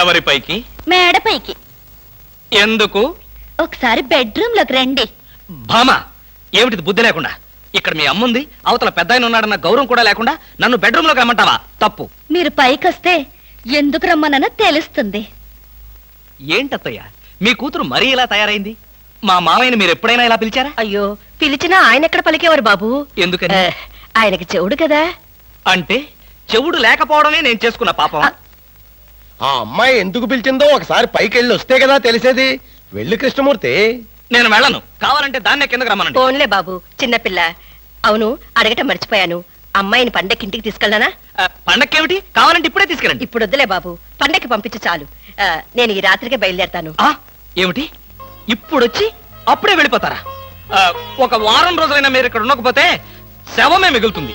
ఎవరి పైకి మేడ పైకి ఎందుకు? ఒకసారి బెడ్రూమ్లోకి రండి. భామ ఏమిటిది బుద్ధి లేకుండా? ఇక్కడ మీ అమ్ముంది అవతల పెద్ద ఆయన ఉన్నాడన్న గౌరవం కూడా లేకుండా నన్ను బెడ్రూమ్లోకి రమ్మంటావా? తప్పు. మీరు పైకి వస్తే ఎందుకు రమ్మనో తెలుస్తుంది. ఏంటత్తయ్య మీ కూతురు మరీ ఇలా తయారైంది? మా మామయ్యని మీరు ఎప్పుడైనా ఇలా పిలిచారా? అయ్యో పిలిచినా ఆయన ఎక్కడ పలికేవారు బాబు? ఎందుకని? ఆయనకి చెవుడు కదా. అంటే చెవుడు లేకపోవడమే నేను చేసుకున్న పాపం. ఆ అమ్మాయి ఎందుకు పిలిచిందో ఒకసారి పైకి వెళ్ళి వస్తే కదా తెలిసేది. వెళ్ళి కృష్ణమూర్తి. నేను వెళ్ళను. కావాలంటే దాన్నే కిందకు రమ్మనండి. ఫోన్లే బాబు చిన్నపిల్ల అవును అడగటం మర్చిపోయాను. అమ్మాయిని పండక్కి ఇంటికి తీసుకెళ్ళానా ఆ, పండక్కేమిటి? కావాలంటే ఇప్పుడే తీసుకెళ్ళండి. ఇప్పుడు వద్దులే బాబు పండక్కి పంపించు చాలు. ఆ, నేను ఈ రాత్రికే బయలుదేరతాను. ఆ, ఏమిటి? ఇప్పుడొచ్చి అప్పుడే వెళ్ళిపోతారా? ఆ, ఒక వారం రోజులైనా మీరు ఇక్కడ ఉండకపోతే శవమే మిగులుతుంది.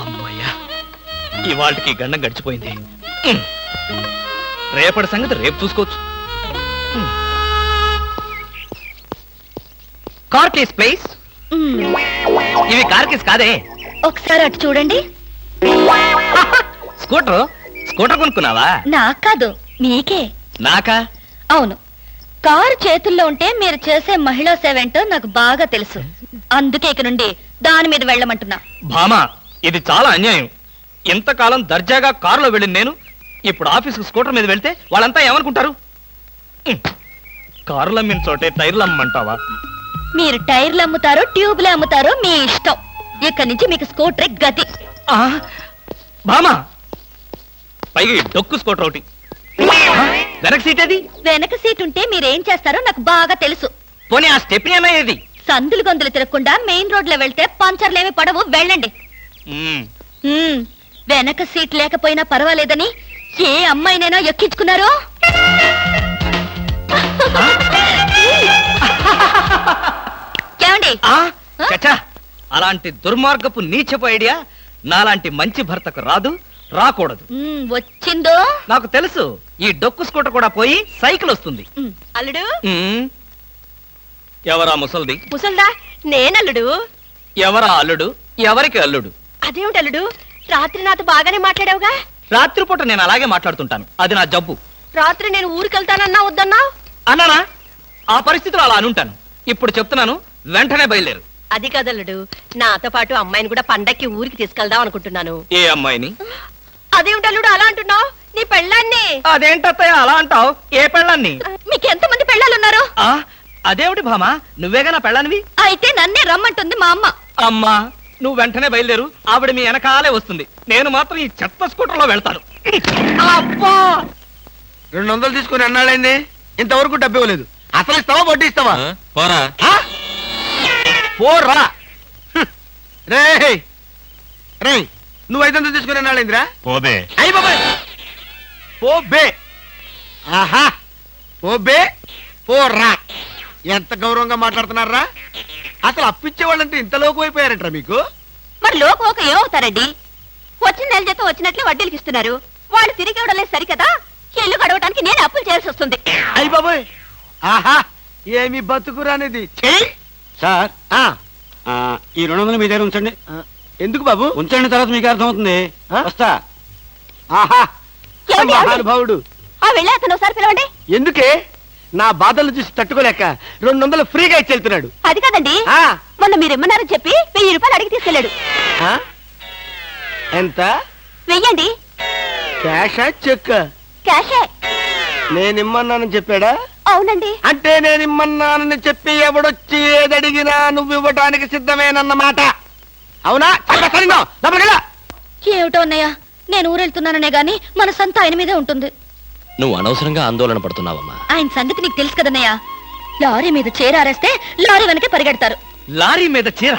అమ్మయ్యా ఇవాళకి గండం గడిచిపోయింది. రేపటి సంగతి రేపు చూసుకోవచ్చు. ఉమ్. కార్ కేస్ ప్లేస్ ఇవి కార్ కేస్ కాదే. ఒకసారి అటు చూడండి. స్కూటర్? స్కూటర్ కొనుక్కున్నావా? నాకు కాదు మీకే. నాకా? అవును. కారు చేతుల్లో ఉంటే మీరు చేసే మహిళా సేవ ఏంటో నాకు బాగా తెలుసు. అందుకే ఇక నుండి దాని మీద వెళ్ళమంటున్నా. భామా ఇది చాలా అన్యాయం. ఇంతకాలం దర్జాగా కారులో వెళ్ళిన నేను. ఇప్పుడు ఆఫీస్కి స్కూటర్ మీద వెళ్తే వాళ్ళంతా ఏమనుకుంటారు. కారులు అమ్మిన చోటే టైర్లు అమ్మంటావా మీరు టైర్లు అమ్ముతారో ట్యూబ్లు అమ్ముతారో మీ ఇష్టం. ఇక్కడి నుంచి మీకు స్కూటర్ గతి. ఆ, బామా. పైగా ఈ డొక్కు స్కూటర్ ఒకటి. ఆ, వెనక సీట్ అది వెనక సీట్ ఉంటే మీరేం చేస్తారో నాకు బాగా తెలుసు. పోనీ ఆ స్టెప్ని అన్నా ఏది సందులు గొంతులు తిరగకుండా మెయిన్ రోడ్లో వెళ్తే పంచర్లేమి పడవు వెళ్ళండి. ఉమ్, వెనక సీట్ లేకపోయినా పర్వాలేదని ఏ అమ్మాయినైనా ఎక్కించుకున్నారో? ఏమండి? ఆ, చచ్చా. అలాంటి దుర్మార్గపు నీచపు ఐడియా నాలాంటి మంచి భర్తకు రాదు రాకూడదు. వచ్చిందో? నాకు తెలుసు ఈ డొక్కు స్కూటర్ కూడా పోయి సైకిల్ వస్తుంది. అల్లుడు? ఉమ్, ఎవరా ముసల్ది? ముసల్దా? నేనల్లుడు. ఎవరా అల్లుడు? ఎవరికి అల్లుడు? అదేమిటి అల్లుడు? రాత్రి నాతో బాగానే మాట్లాడావుగా? రాత్రిపూట నేను అలాగే మాట్లాడుతుంటాను. అది నా జబ్బు. రాత్రి నేను ఊరికెళ్తానన్నా వద్దన్నా? అన్నానా? ఆ పరిస్థితిలో అలా అనుంటాను. ఇప్పుడు చెప్తున్నాను వెంటనే బయలుదేరు. అది కదల్లుడు. నాతో పాటు అమ్మాయిని కూడా పండక్కి ఊరికి తీసుకెళ్దాం అనుకుంటున్నాను. ఏ అమ్మాయిని? అదేమిటి అల్లుడు అలా అంటున్నావు? నీ పెళ్ళాన్ని? అదేంటత్తయ్య అలా అంటావు? ఏ పెళ్ళాన్ని? మీకు ఎంతమంది పెళ్ళాలున్నారు? ఆ అదేమిటి భామా? నువ్వేగా నా పెళ్ళానివి? అయితే నన్నే రమ్మంటుంది మా అమ్మ. అమ్మా నువ్వు వెంటనే బయలుదేరు. ఆవిడ మీ వెనకాలే వస్తుంది. నేను మాత్రం ఈ చెత్త స్కూటర్లో వెళ్తాను. అబ్బా! రెండు వందలు తీసుకుని అన్నాళ్ళైంది ఇంతవరకు డబ్బు ఇవ్వలేదు. అసలు ఇస్తావా వడ్డీ ఇస్తావా? పోరా? పోరా హ్మ్. రేయ్. రే నువ్వు ఐదు వందలు తీసుకుని అన్నాళ్ళైందిరా పోదే అయ్యి బాబాయ్. పో బే ఆహా. పో బే పోరా ఎంత గౌరవంగా మాట్లాడుతున్నారా? అసలు అప్పిచ్చే వాళ్ళంటే ఇంత లోకు అయిపోయారంటారా మీకు? మరి లోకం ఒక ఏమవుతారండి? వచ్చిన నెల జీతం వచ్చినట్లే వడ్డీలకి ఇస్తున్నారు. వాళ్ళు తిరిగి ఇవ్వడం లేదు సరికదా? ఇల్లు గడవడానికి నేను అప్పులు చేయాల్సి వస్తుంది. అయ్యి బాబాయ్! ఆహా ఏమి బతుకురానిది? సార్ ఆ, ఆ, ఈ రెండు వందలు మీ దగ్గర ఉంచండి. ఆ, ఎందుకు బాబు? ఉంచండి తర్వాత మీకు అర్థమవుతుంది. ఆ? వస్తా. ఆహా ఏమండి, ఏమండి? మహానుభావుడు. ఆ వెళ్ళే అతను ఒకసారి పిలవండి. ఎందుకే? నా బాధలు చూసి తట్టుకోలేక రెండు వందలు ఫ్రీగా ఇచ్చి వెళ్తున్నాడు అది కాదండి. ఆ, మొన్న మీరు ఇమ్మన్నారని చెప్పి వెయ్యి రూపాయలు అడిగి తీసుకెళ్ళాడు. ఆ? ఎంత? వెయ్యండి. క్యాషా చెక్ క్యాషే. నేను ఇమ్మన్నానని చెప్పాడా? అవునండి. అంటే నేను ఇమ్మన్నానని చెప్పి ఎవడొచ్చి ఏదడిగినా నువ్వు ఇవ్వటానికి సిద్ధమేనన్నమాట. అవునా? చెప్ప సరిగ్గా. లోపలికెళ్ళు. ఏమిటో అన్నయ్య నేను ఊరెళ్తున్నాననే గాని మన సంత ఆయన మీదే ఉంటుంది. నువ్వు అనవసరంగా ఆందోళన పడుతున్నావమ్మా. ఆయన సంగతి నీకు తెలుసు కదన్నయ్య. లారీ మీద చేరారేస్తే లారీ వెనకే పరిగెడతారు. లారీ మీద చీర?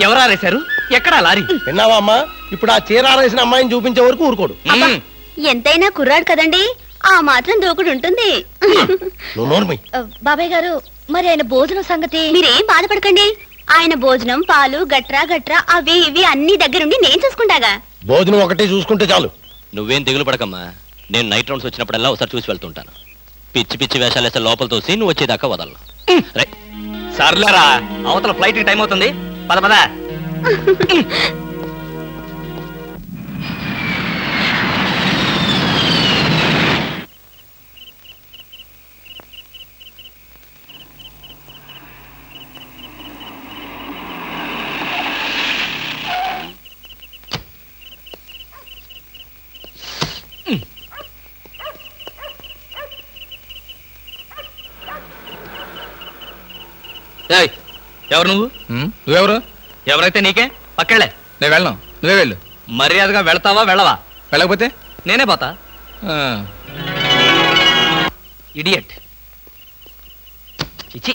ఎవరారేశారు ఎక్కడా లారీ? విన్నావా అమ్మా? ఇప్పుడు ఆ చీర ఆరేసిన అమ్మాయిని చూపించే వరకు ఊరుకోడు. మ్మ్. ఎంతైనా కుర్రాడు కదండి. ఆ మాత్రం దూకుడు ఉంటుంది. నువ్వు నోర్మి బాబాయ్ గారు మరి ఆయన భోజనం సంగతి? మీరేం బాధపడకండి. ఆయన భోజనం పాలు గట్రా గట్రా అవి ఇవి అన్ని దగ్గరుండి నేను చూసుకుంటాగా. భోజనం ఒకటి చూసుకుంటే చాలు. నువ్వేం దిగులు పడకమ్మా. నేను నైట్ రౌండ్స్ వచ్చినప్పుడల్లా ఒకసారి చూసి వెళ్తుంటాను. పిచ్చి పిచ్చి వేషాలు వేస్తే లోపల తోసి నువ్వు వచ్చేదాకా వదలను. రై సర్లేరా అవతల ఫ్లైట్ టైం అవుతుంది. పద పద. ఏయ్, ఎవరు నువ్వు? నువ్వెవరు? ఎవరైతే నీకే? పక్కెళ్ళే. నేను వెళ్ళను. నువ్వే వెళ్ళు. మర్యాదగా వెళ్తావా వెళ్ళవా? వెళ్ళకపోతే? నేనే పోతా. ఆ, ఇడియట్ చిచి.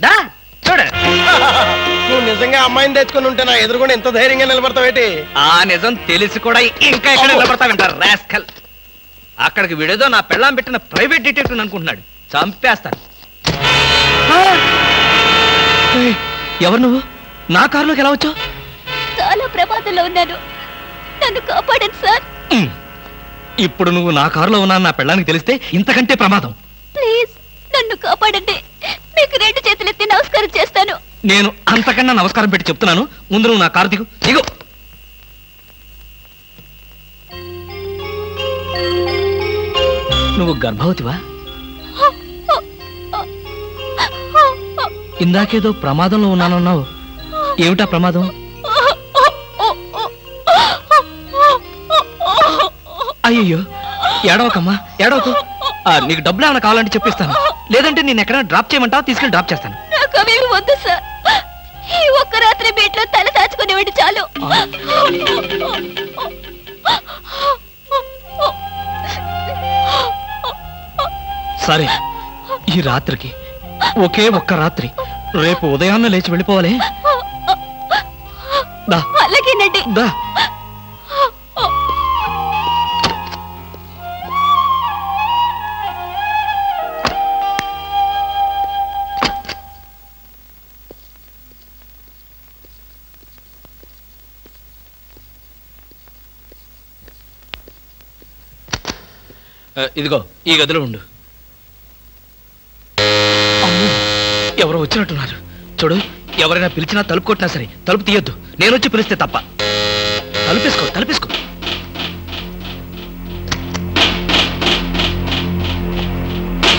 దా చూడు. నువ్వు నిజంగా అమ్మాయిని తెచ్చుకుని ఉంటే నా ఎదురుకుండా ఎంత ధైర్యంగా నిలబడతావేటి ఆ నిజం తెలిసి కూడా ఇంకా ఎక్కడ నిలబడతా వింటారు రాస్కల్ అక్కడికి విడేదో నా పెళ్ళాం పెట్టిన ప్రైవేట్ డిటెక్టివ్ అనుకుంటున్నాడు! ఏయ్, ఎవరు నువ్వు? నా కారులోకి ఎలా వచ్చావు? చాలా ప్రమాదంలో ఉన్నాను. నన్ను కాపాడండి సార్. ఇప్పుడు నువ్వు నా కారులో ఉన్నా నా పెళ్ళానికి తెలిస్తే ఇంతకంటే ప్రమాదం. ప్లీజ్ నన్ను కాపాడండి. మీకు రెండు చేతులెత్తి నమస్కారం చేస్తాను. నేను అంతకన్నా నమస్కారం పెట్టి చెప్తున్నాను. ముందు నువ్వు నా కార్తీకు దిగు. నువ్వు గర్భవతివా? ఇందాకేదో ప్రమాదంలో ఉన్నానన్నావు. ఏమిటా ప్రమాదం? అయ్యయ్యో ఏడవకమ్మా ఏడవకు. నీకు డబ్బులు ఏమైనా కావాలంటే చెప్పిస్తాను. లేదంటే నేను ఎక్కడైనా డ్రాప్ చేయమంటావా? తీసుకెళ్ళి డ్రాప్ చేస్తాను. అవేమి వద్దు సార్ ఈ ఒక్క రాత్రి బీట్లో తల దాచుకునేవాడు చాలు. సరే ఈ రాత్రికి ఒకే ఒక్క రాత్రి రేపు ఉదయాన్నే లేచి వెళ్ళిపోవాలి. అలాగేనండి. దా. ఇదిగో ఈ గదిలో ఉండు. ఎవరు ఎవరో వచ్చినట్టున్నారు. చూడు ఎవరైనా పిలిచినా తలుపు కొట్టినా సరే తలుపు తీయొద్దు. నేను వచ్చి పిలిస్తే తప్ప. తలుపేసుకో తలుపేసుకో.